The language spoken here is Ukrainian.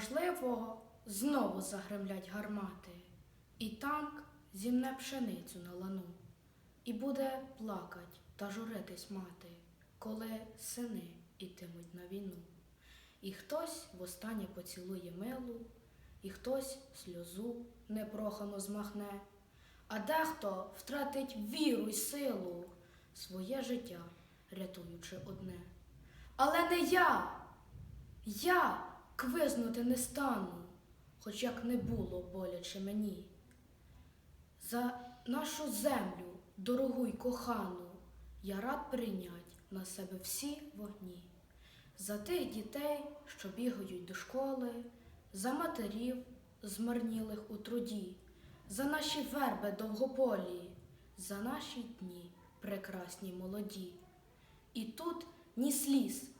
Можливо, знову загремлять гармати, і танк зімне пшеницю на лану, і буде плакать та журитись мати, коли сини ітимуть на війну. І хтось востаннє поцілує милу, і хтось сльозу непрохано змахне, а дехто втратить віру й силу, своє життя рятуючи одне. Але не я, я квизнути не стану, хоч як не було боляче мені. За нашу землю, дорогу й кохану, я рад прийнять на себе всі вогні. За тих дітей, що бігають до школи, за матерів, змарнілих у труді, за наші верби довгополі, за наші дні прекрасні молоді. І тут ні сліз,